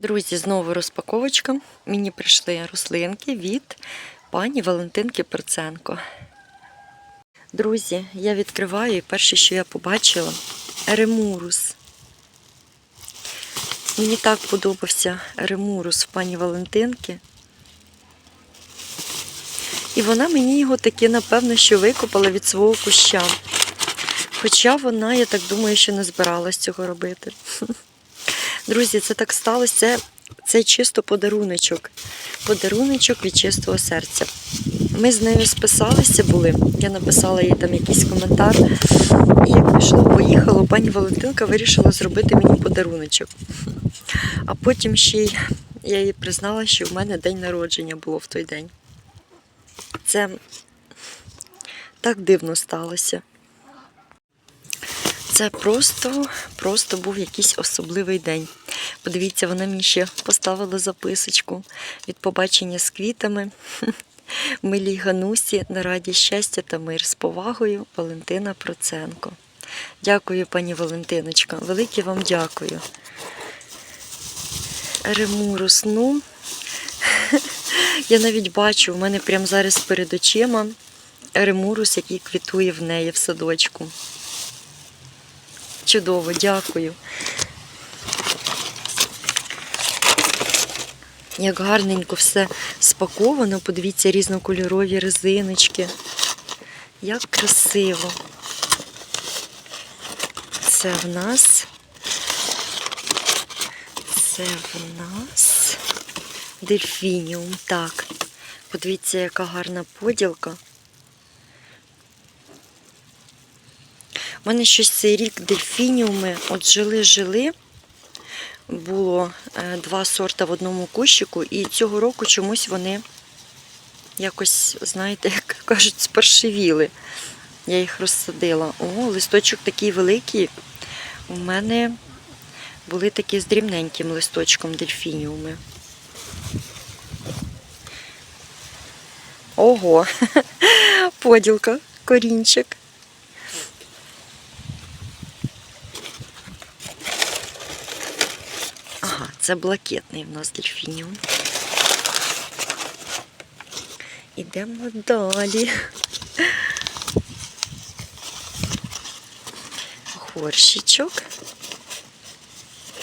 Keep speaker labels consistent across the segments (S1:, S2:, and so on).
S1: Друзі, знову розпаковочка. Мені прийшли рослинки від пані Валентинки Проценко. Друзі, я відкриваю і перше, що я побачила ремурус. Мені так подобався ремурус в пані Валентинки. І вона мені його таки, напевно, що викопала від свого куща. Хоча вона, я так думаю, що не збиралась цього робити. Друзі, це так сталося. Це, це чисто подаруночок. Подаруночок від чистого серця. Ми з нею списалися були. Я написала їй там якийсь коментар. І як пішло, поїхало, пані Валентинка вирішила зробити мені подаруночок. А потім ще й я їй признала, що в мене день народження було в той день. Це так дивно сталося. Це просто, просто був якийсь особливий день. Подивіться, вона мені ще поставила записочку від побачення з квітами. Милій Ганусі на раді щастя та мир з повагою Валентина Проценко. Дякую, пані Валентиночка. Велике вам дякую. Ремурус, ну, я навіть бачу, у мене прямо зараз перед очима ремурус, який квітує в неї в садочку. Чудово, дякую. Як гарненько все спаковано, подивіться різнокольорові резиночки. Як красиво. Це в нас. Це в нас дельфініум. Так. Подивіться, яка гарна поділка. У мене щось цей рік дельфініуми от жили-жили. Було е, два сорта в одному кущику, і цього року чомусь вони якось, знаєте, як кажуть, спаршивіли. Я їх розсадила. О, листочок такий великий. У мене були такі з дрібненьким листочком дельфініуми. Ого, поділка, корінчик. Ага, це блакитний в нас дельфініум. Ідемо далі. Горщичок.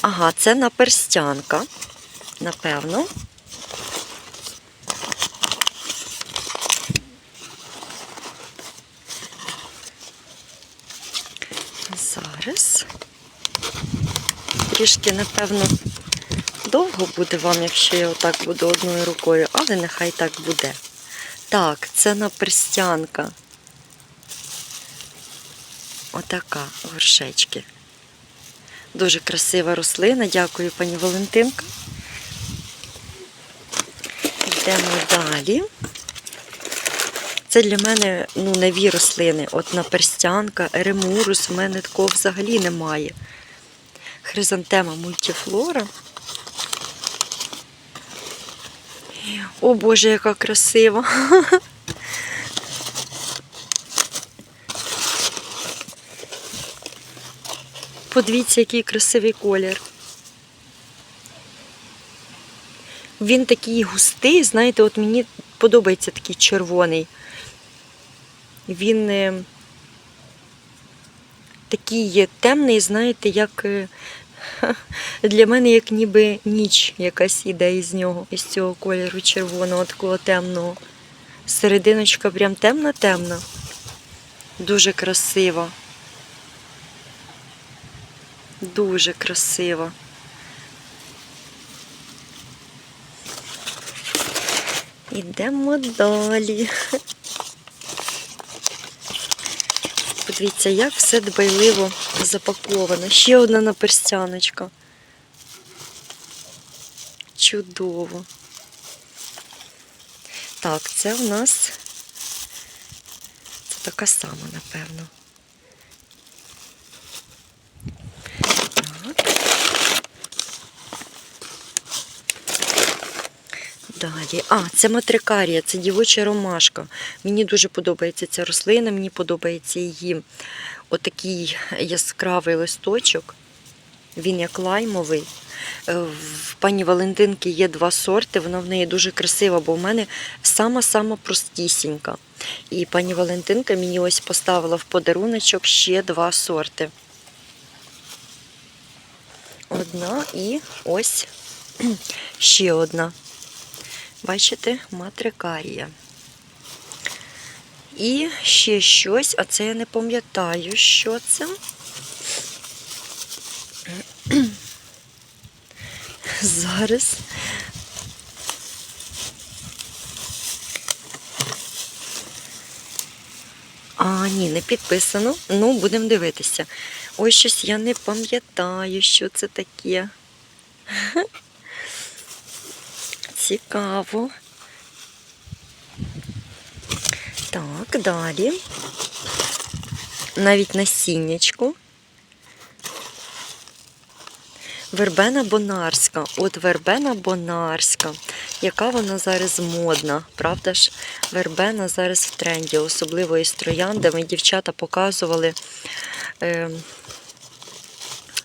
S1: Ага, це наперстянка, напевно. Зараз. Трішки, напевно, довго буде вам, якщо я отак буду одною рукою, але нехай так буде. Так, це наперстянка. Отака горшечки. Дуже красива рослина. Дякую, пані Валентинка. Йдемо далі. Це для мене ну, нові рослини. От наперстянка, еремурус, в мене такого взагалі немає. Хризантема мультифлора. О Боже, яка красива! Подивіться, який красивий колір. Він такий густий, знаєте, от мені подобається такий червоний. Він е, такий темний, знаєте, як е, для мене як ніби ніч якась іде із нього, із цього кольору червоного, такого темного. Серединочка прям темна-темна. Дуже красива. Дуже красива. Ідемо далі. Подивіться, як все дбайливо запаковано. Ще одна наперстяночка. Чудово. Так, це в нас це така сама, напевно. Далі. А, це матрикарія, це дівоча ромашка. Мені дуже подобається ця рослина, мені подобається її отакий яскравий листочок. Він як лаймовий. Е, В пані Валентинки є два сорти, вона в неї дуже красива, бо в мене сама-сама простісінька. І пані Валентинка мені ось поставила в подаруночок ще два сорти. Одна і ось ще одна. Бачите, матрикарія. І ще щось, а це я не пам'ятаю, що це. Зараз. А, ні, не підписано. Ну, будемо дивитися. Ой, щось я не пам'ятаю, що це таке. Цікаво. Так, далі. Навіть насіннячку. Вербена Бонарська. От вербена Бонарська. Яка вона зараз модна, правда ж? Вербена зараз в тренді, особливо із трояндами. Дівчата показували е,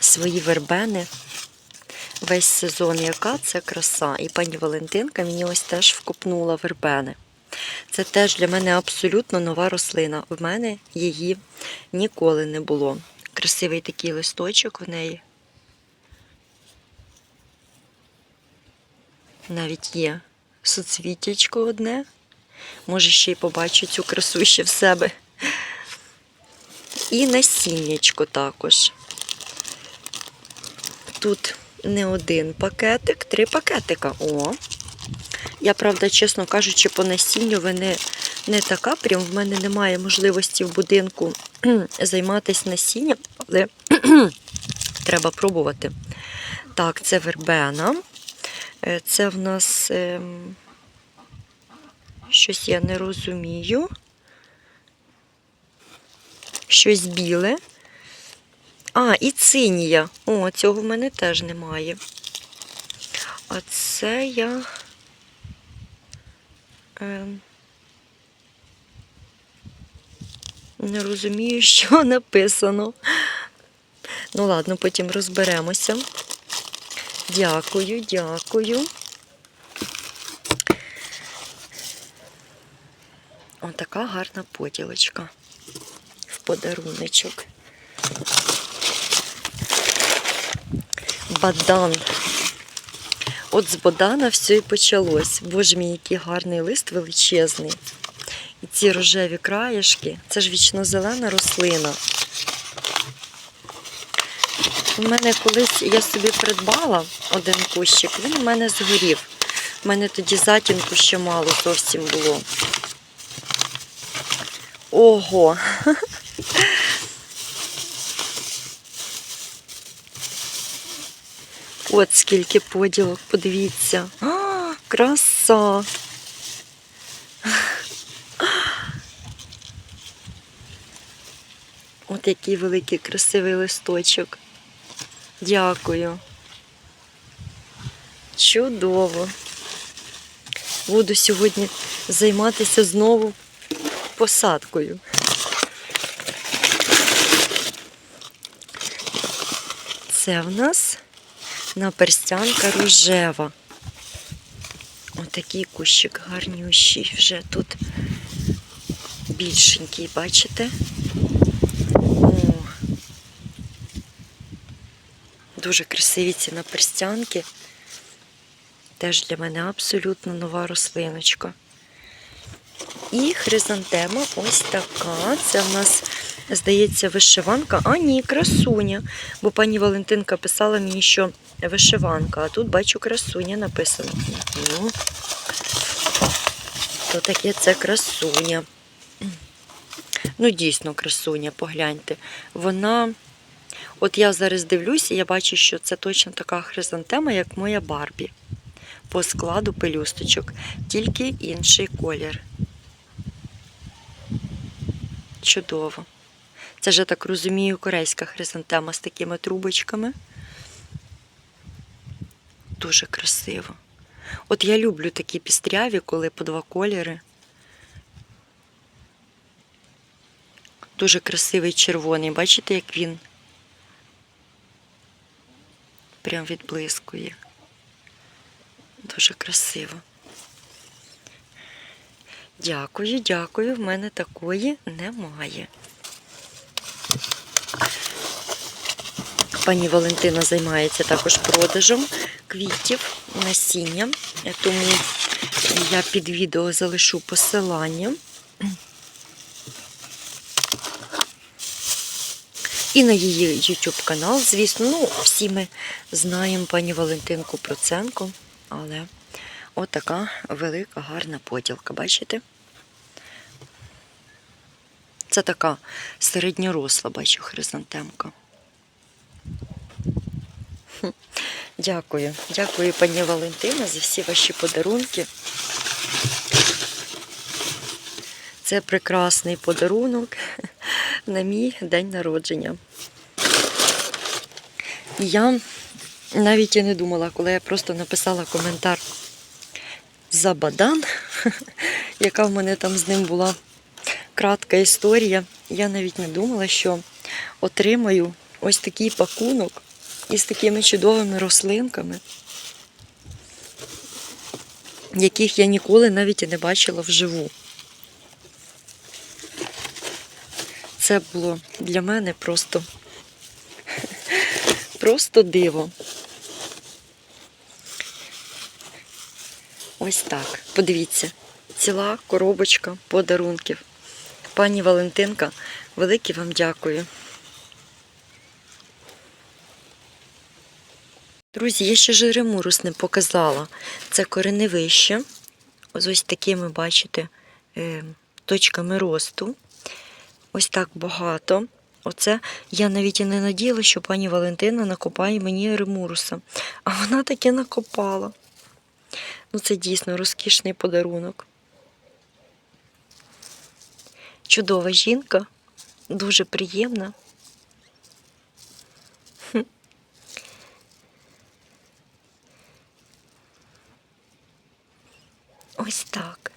S1: свої вербени весь сезон. Яка це краса. І пані Валентинка мені ось теж вкопнула вербени. Це теж для мене абсолютно нова рослина. В мене її ніколи не було. Красивий такий листочок в неї. Навіть є суцвітячко одне. Може, ще й побачу цю красу ще в себе. І насіннячко також. Тут не один пакетик, три пакетика. О! Я, правда, чесно кажучи, по насінню не, не така. Прям в мене немає можливості в будинку займатися насінням, але треба пробувати. Так, це вербена. Е, Це в нас ем, щось я не розумію. Щось біле. А, і цинія. О, цього в мене теж немає. А це я. Ем, не розумію, що написано. Ну, ладно, потім розберемося. Дякую, дякую. Отака гарна поділочка в подаруночок. Бадан. От з Богдана все і почалось. Боже мій, який гарний лист величезний. І ці рожеві краєшки, це ж вічно-зелена рослина. У мене колись я собі придбала один кущик, він у мене згорів. У мене тоді затінку ще мало зовсім було. Ого! От скільки поділок, подивіться. А, краса! От який великий красивий листочок. Дякую. Чудово. Буду сьогодні займатися знову посадкою. Це в нас наперстянка рожева. Отакий кущик гарнющий вже тут більшенький, бачите? О, дуже красиві ці наперстянки. Теж для мене абсолютно нова рослиночка. І хризантема ось така. Це в нас, здається, вишиванка. А, ні, красуня. Бо пані Валентинка писала мені, що вишиванка, а тут бачу красуня написано. Ну, то таке це красуня. Ну, дійсно, красуня, погляньте. Вона. От я зараз дивлюся, я бачу, що це точно така хризантема, як моя Барбі. По складу пелюсточок, тільки інший колір. Чудово. Це ж, я так розумію, корейська хризантема з такими трубочками. Дуже красиво. От я люблю такі пістряві, коли по два кольори. Дуже красивий червоний. Бачите, як він прям відблискує. Дуже красиво. Дякую, дякую. В мене такої немає. Пані Валентина займається також продажем квітів, насіння, тому я під відео залишу посилання. І на її YouTube канал, звісно, ну, всі ми знаємо пані Валентинку Проценко, але отака велика гарна поділка, бачите? Це така середньоросла, бачу, хризантемка. Дякую. Дякую, пані Валентина, за всі ваші подарунки. Це прекрасний подарунок на мій день народження. І я навіть і не думала, коли я просто написала коментар за Бадан, яка в мене там з ним була кратка історія. Я навіть не думала, що отримаю ось такий пакунок із такими чудовими рослинками, яких я ніколи навіть і не бачила вживу. Це було для мене просто, просто диво. Ось так. Подивіться, ціла коробочка подарунків. Пані Валентинка, велике вам дякую. Друзі, я ще жиремурус не показала. Це кореневище. Ось ось такими, бачите, е, точками росту. Ось так багато. Оце я навіть і не надіяла, що пані Валентина накопає мені ремуруса. А вона таки накопала. Ну, це дійсно розкішний подарунок. Чудова жінка, дуже приємна. Ось так.